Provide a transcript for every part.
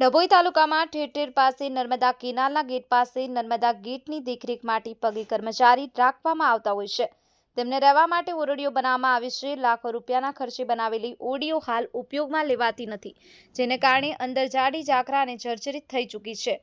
ડભોઈ તાલુકામાં ઠેર ઠેર પાસે નર્મદા કેનાલના ગેટ પાસે નર્મદા ગેટની દેખરેખ માટે પગી કર્મચારી રાખવામાં આવતા હોય છે. તેમને રહેવા માટે ઓરડીઓ બનાવવામાં આવે છે. લાખો રૂપિયાના ખર્ચે બનાવેલી ઓરડીઓ હાલ ઉપયોગમાં લેવાતી નથી, જેને કારણે અંદર જાડી, ઝાકરા અને જર્જરિત થઈ ચૂકી છે.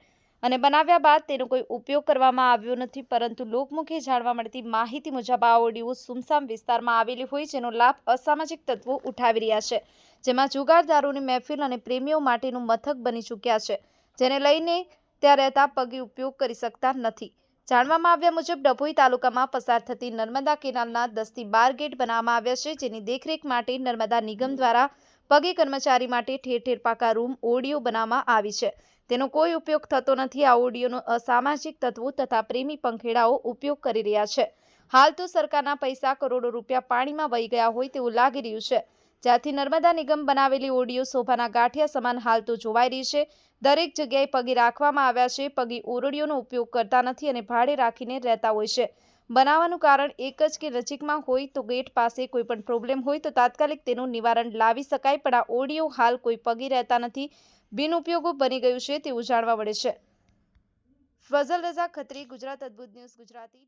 અને બનાવ્યા બાદ તેનો કોઈ ઉપયોગ કરવામાં આવ્યો નથી, પરંતુ લોકમુખે જાણવા મળતી માહિતી મુજબ આ ઓરડીઓ સુમસામ વિસ્તારમાં આવેલી હોય, જેનો લાભ અસામાજિક તત્વો ઉઠાવી રહ્યા છે. જેમાં જુગારદારોની મહેફિલ અને પ્રેમીઓ માટેનું મથક બની ચૂક્યા છે, જેને લઈને ત્યાં રહેતા પગે ઉપયોગ કરી શકતા નથી. જાણવામાં આવ્યા મુજબ, ડભોઈ તાલુકામાં પસાર થતી નર્મદા કેનાલના દસથી બાર ગેટ બનાવવામાં આવ્યા છે, જેની દેખરેખ માટે નર્મદા નિગમ દ્વારા પગે કર્મચારી માટે ઠેર ઠેર પાકા રૂમ ઓડિયો બનાવવામાં આવી છે. તેનો કોઈ ઉપયોગ થતો નથી. આ ઓડિયોનો અસામાજિક તત્વો તથા પ્રેમી પંખેડાઓ ઉપયોગ કરી રહ્યા છે. હાલ તો સરકારના પૈસા કરોડો રૂપિયા પાણીમાં વહી ગયા હોય તેવું લાગી રહ્યું છે. જ્યાંથી નર્મદા નિગમ બનાવેલી ઓડિયો શોભાના ગાંઠિયા સમાન હાલ તો જોવાઈ રહી છે. દરેક જગ્યાએ પગી રાખવામાં આવ્યા છે. પગી ઓરડીઓનો ઉપયોગ કરતા નથી અને ભાડે રાખીને રહેતા હોય છે. બનાવવાનું કારણ એક જ કે નજીકમાં હોય તો ગેટ પાસે કોઈ પણ પ્રોબ્લેમ હોય તો તાત્કાલિક તેનું નિવારણ લાવી શકાય, પણ આ ઓરડીઓ હાલ કોઈ પગી રહેતા નથી. બિનઉપયોગો બની ગયું છે તેવું જાણવા મળે છે. ફઝલ રઝા ખત્રી, ગુજરાત અદ્ભુત ન્યૂઝ, ગુજરાતી